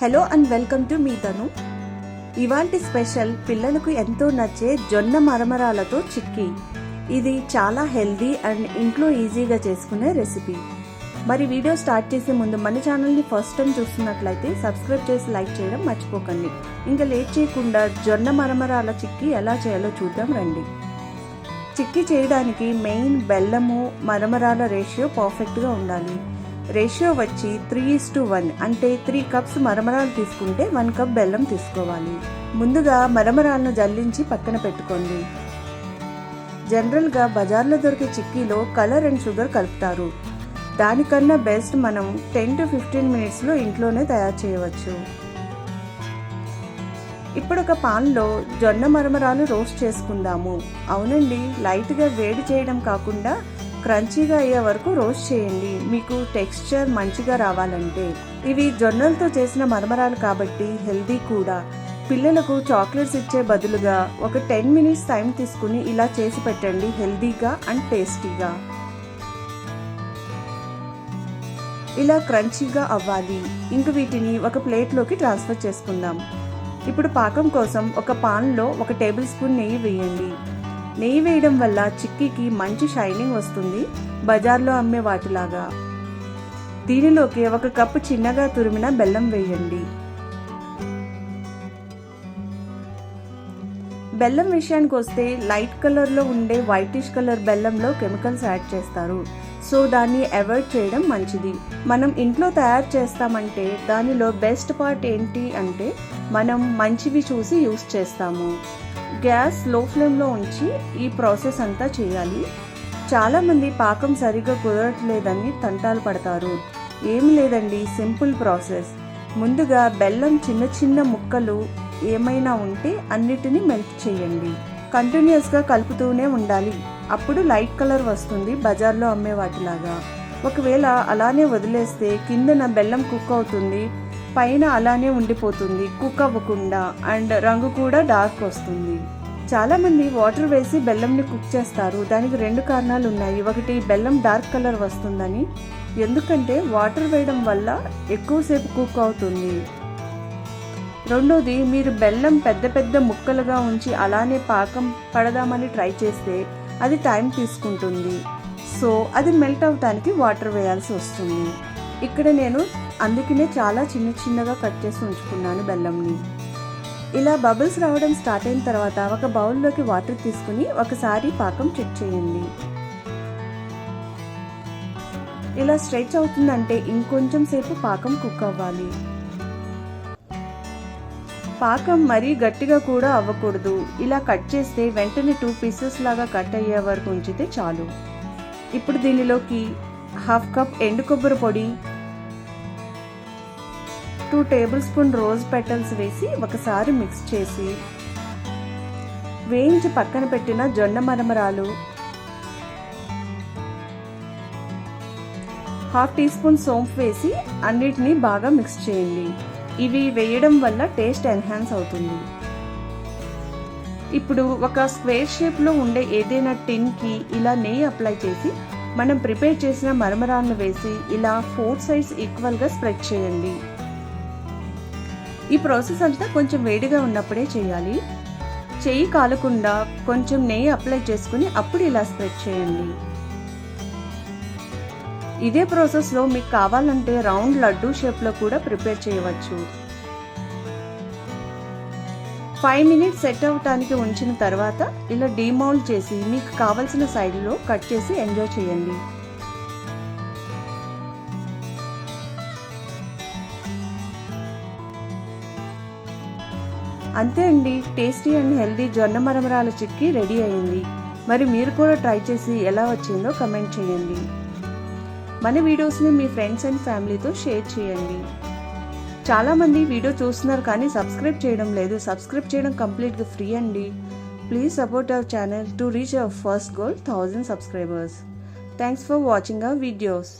Hello and welcome to మీ తను. ఇవాంటి స్పెషల్ పిల్లలకు ఎంతో నచ్చే జొన్న మరమరాలతో చిక్కీ. ఇది చాలా హెల్దీ అండ్ ఇంట్లో ఈజీగా చేసుకునే రెసిపీ. మరి వీడియో స్టార్ట్ చేసే ముందు మన ఛానల్ని ఫస్ట్ టైం చూస్తున్నట్లయితే సబ్స్క్రైబ్ చేసి లైక్ చేయడం మర్చిపోకండి. ఇంకా లేట్ చేయకుండా జొన్న మరమరాల చిక్కీ ఎలా చేయాలో చూద్దాం రండి. చిక్కీ చేయడానికి మెయిన్ బెల్లము మరమరాల రేషియో పర్ఫెక్ట్గా ఉండాలి. రేషియో వచ్చి త్రీ ఇస్ టు వన్ అంటే త్రీ కప్స్ మరమరాలు తీసుకుంటే వన్ కప్ బెల్లం తీసుకోవాలి. ముందుగా మరమరాలను జల్లించి పక్కన పెట్టుకోండి. జనరల్గా బజార్లో దొరికే చిక్కీలో కలర్ అండ్ షుగర్ కలుపుతారు. దానికన్నా బెస్ట్ మనం టెన్ టు ఫిఫ్టీన్ మినిట్స్లో ఇంట్లోనే తయారు చేయవచ్చు. ఇప్పుడు ఒక పాన్లో జొన్న మరమరాలు రోస్ట్ చేసుకుందాము. అవునండి లైట్గా వేడి చేయడం కాకుండా క్రంచీగా అయ్యే వరకు రోస్ట్ చేయండి. మీకు టెక్స్చర్ మంచిగా రావాలంటే. ఇవి జొన్నలతో చేసిన మరమరాలు కాబట్టి హెల్దీ కూడా. పిల్లలకు చాక్లెట్స్ ఇచ్చే బదులుగా ఒక టెన్ మినిట్స్ టైం తీసుకుని ఇలా చేసి పెట్టండి హెల్దీగా అండ్ టేస్టీగా. ఇలా క్రంచీగా అవ్వాలి. ఇంక వీటిని ఒక ప్లేట్లోకి ట్రాన్స్ఫర్ చేసుకుందాం. ఇప్పుడు పాకం కోసం ఒక పాన్లో ఒక టేబుల్ స్పూన్ నెయ్యి వేయండి. నెయ్యి వేయడం వల్ల చిక్కీకి మంచి షైనింగ్ వస్తుంది. బజార్లో అమ్మే వాటిలాగా. దీనిలోకి ఒక కప్పు చిన్నగా తురిమిన బెల్లం వేయండి. బెల్లం విషయానికి వస్తే లైట్ కలర్లో ఉండే వైటిష్ కలర్ బెల్లంలో కెమికల్స్ యాడ్ చేస్తారు. సో దాన్ని అవాయిడ్ చేయడం మంచిది. మనం ఇంట్లో తయారు చేస్తామంటే దానిలో బెస్ట్ పార్ట్ ఏంటి అంటే మనం మంచివి చూసి యూస్ చేస్తాము. గ్యాస్లో ఫ్లేమ్లో ఉంచి ఈ ప్రాసెస్ అంతా చేయాలి. చాలామంది పాకం సరిగ్గా కుదరట్లేదని తంటాలు పడతారు. ఏమి లేదండి సింపుల్ ప్రాసెస్. ముందుగా బెల్లం చిన్న చిన్న ముక్కలు ఏమైనా ఉంటే అన్నిటినీ మెల్ట్ చేయండి. కంటిన్యూస్గా కలుపుతూనే ఉండాలి. అప్పుడు లైట్ కలర్ వస్తుంది బజార్లో అమ్మే వాటిలాగా. ఒకవేళ అలానే వదిలేస్తే కిందన బెల్లం కుక్ అవుతుంది పైన అలానే ఉండిపోతుంది కుక్ అవ్వకుండా అండ్ రంగు కూడా డార్క్ వస్తుంది. చాలామంది వాటర్ వేసి బెల్లంని కుక్ చేస్తారు. దానికి రెండు కారణాలు ఉన్నాయి. ఒకటి బెల్లం డార్క్ కలర్ వస్తుందని. ఎందుకంటే వాటర్ వేయడం వల్ల ఎక్కువసేపు కుక్ అవుతుంది. రెండోది మీరు బెల్లం పెద్ద పెద్ద ముక్కలుగా ఉంచి అలానే పాకం పడదామని ట్రై చేస్తే అది టైం తీసుకుంటుంది. సో అది మెల్ట్ అవటానికి వాటర్ వేయాల్సి వస్తుంది. ఇక్కడ నేను అందుకనే చాలా చిన్న చిన్నగా కట్ చేసి ఉంచుకున్నాను బెల్లంని. ఇలా బబుల్స్ రావడం స్టార్ట్ అయిన తర్వాత ఒక బౌల్లోకి వాటర్ తీసుకుని ఒకసారి పాకం చెక్ చేయండి. ఇలా స్ట్రెచ్ అవుతుందంటే ఇంకొంచెం సేపు పాకం కుక్ అవ్వాలి. పాకం మరీ గట్టిగా కూడా అవ్వకూడదు. ఇలా కట్ చేస్తే వెంటనే టూ పీసెస్ లాగా కట్ అయ్యే వరకు ఉంచితే చాలు. ఇప్పుడు దీనిలోకి హాఫ్ కప్ ఎండు కొబ్బరి పొడి two tablespoon rose petals వేసి ఒకసారి మిక్స్ చేసి వేయించి పక్కన పెట్టిన జొన్న మరమరాలు హాఫ్ టీ స్పూన్ సోంపు వేసి అన్నిటినీ బాగా మిక్స్ చేయండి. ఇవి వేయడం వల్ల టేస్ట్ ఎన్హాన్స్ అవుతుంది. ఇప్పుడు ఒక స్క్వేర్ షేప్లో ఉండే ఏదైనా టిన్కి ఇలా నెయ్యి అప్లై చేసి మనం ప్రిపేర్ చేసిన మరమరాలను వేసి ఇలా ఫోర్ సైజ్ ఈక్వల్గా స్ప్రెడ్ చేయండి. ఈ ప్రాసెస్ అంతా కొంచెం వేడిగా ఉన్నప్పుడే చేయాలి. చెయ్యి కాలకుండా కొంచెం నెయ్యి అప్లై చేసుకుని అప్పుడు ఇలా స్ప్రెడ్ చేయండి. ఇదే ప్రాసెస్లో మీకు కావాలంటే రౌండ్ లడ్డూ షేప్లో కూడా ప్రిపేర్ చేయవచ్చు. ఫైవ్ మినిట్స్ సెట్ అవ్వటానికి ఉంచిన తర్వాత ఇలా డీమౌల్డ్ చేసి మీకు కావలసిన సైడ్లో కట్ చేసి ఎంజాయ్ చేయండి. అంతే అండి టేస్టీ అండ్ హెల్దీ జొన్న మరమరాల చిక్కీ రెడీ అయింది. మరి మీరు కూడా ట్రై చేసి ఎలా వచ్చిందో కమెంట్ చేయండి. మన వీడియోస్ని మీ ఫ్రెండ్స్ అండ్ ఫ్యామిలీతో షేర్ చేయండి. చాలామంది వీడియో చూస్తున్నారు కానీ సబ్స్క్రైబ్ చేయడం లేదు. సబ్స్క్రైబ్ చేయడం కంప్లీట్గా ఫ్రీ అండి. Please support our channel to reach our first goal thousand subscribers thanks for watching our videos